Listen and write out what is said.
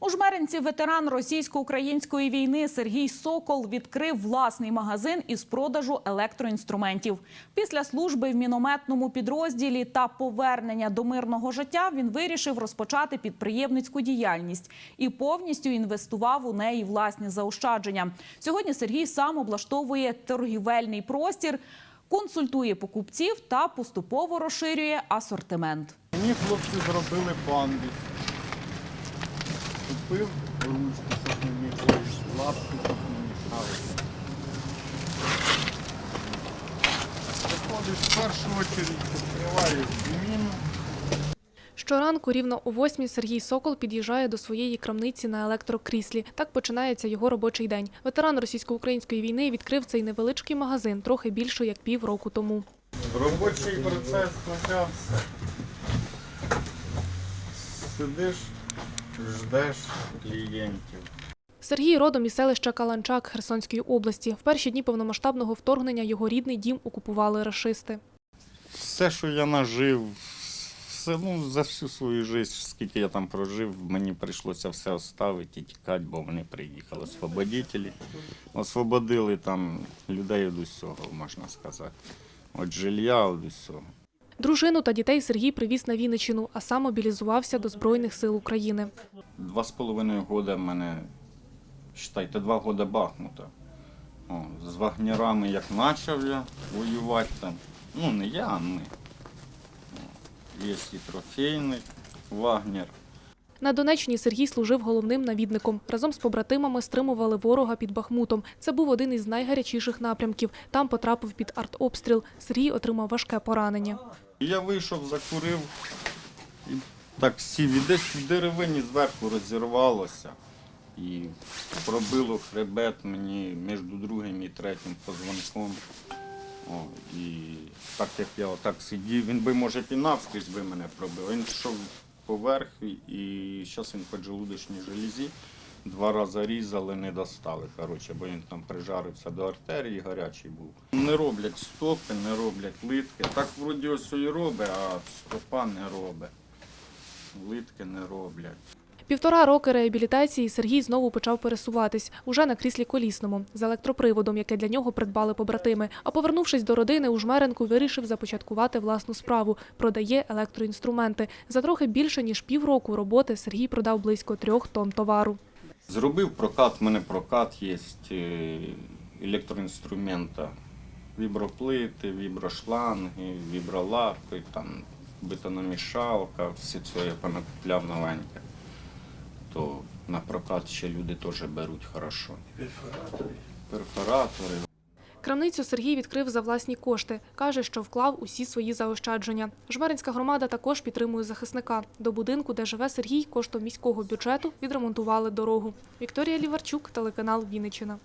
У Жмеринці ветеран російсько-української війни Сергій Сокол відкрив власний магазин із продажу електроінструментів. Після служби в мінометному підрозділі та повернення до мирного життя він вирішив розпочати підприємницьку діяльність і повністю інвестував у неї власні заощадження. Сьогодні Сергій сам облаштовує торгівельний простір, консультує покупців та поступово розширює асортимент. Мені хлопці зробили пандус. Купив ручку, щоб не міг лапки, щоб не мішали. Заходиш в першу очередь, відкриваєш зміну. Щоранку рівно о восьмій Сергій Сокол під'їжджає до своєї крамниці на електрокріслі. Так починається його робочий день. Ветеран російсько-української війни відкрив цей невеличкий магазин трохи більше як пів року тому. Робочий процес почався. Сидиш, ждеш клієнтів. Сергій родом із селища Каланчак Херсонської області. В перші дні повномасштабного вторгнення його рідний дім окупували рашисти. Все, що я нажив, все, ну, за всю свою життя, скільки я там прожив, мені прийшлося все оставити і тікати, бо вони приїхали освободителі. Освободили там людей від усього, можна сказати. От жилья від усього. Дружину та дітей Сергій привіз на Вінничину, а сам мобілізувався до Збройних сил України. Два з половиною года в мене, вважайте, два роки Бахмута. О, з вагнерами як почав я воювати там. Ну, не я, а ми. Є і трофейний вагнер. На Донеччині Сергій служив головним навідником. Разом з побратимами стримували ворога під Бахмутом. Це був один із найгарячіших напрямків. Там потрапив під артобстріл. Сергій отримав важке поранення. Я вийшов, закурив і так сів. І десь в деревині зверху розірвалося. І пробило хребет мені між другим і третім позвонком. О, і так як я отак сидів, він би, може, і навскрізь би мене пробив. Він йшов поверх, і зараз він по желудочній железі. Два рази різали, не достали, коротше, бо він там прижарився до артерії, гарячий був. Не роблять стопи, не роблять литки. Так вроді ось і робить, а стопа не робить. Литки не роблять. Півтора роки реабілітації Сергій знову почав пересуватись уже на кріслі колісному з електроприводом, яке для нього придбали побратими. А повернувшись до родини, у Жмеренку вирішив започаткувати власну справу. Продає електроінструменти. За трохи більше ніж півроку роботи Сергій продав близько трьох тонн товару. Зробив прокат, в мене прокат є е, електроінструмента. Віброплити, віброшланги, вібролапи, там бетономішалка, все це я понакупляв новеньке. То на прокат ще люди теж беруть хорошо. Перфоратори. Перфоратори. Крамницю Сергій відкрив за власні кошти. Каже, що вклав усі свої заощадження. Жмеринська громада також підтримує захисника. До будинку, де живе Сергій, коштом міського бюджету відремонтували дорогу. Вікторія Ліварчук, телеканал Вінниччина.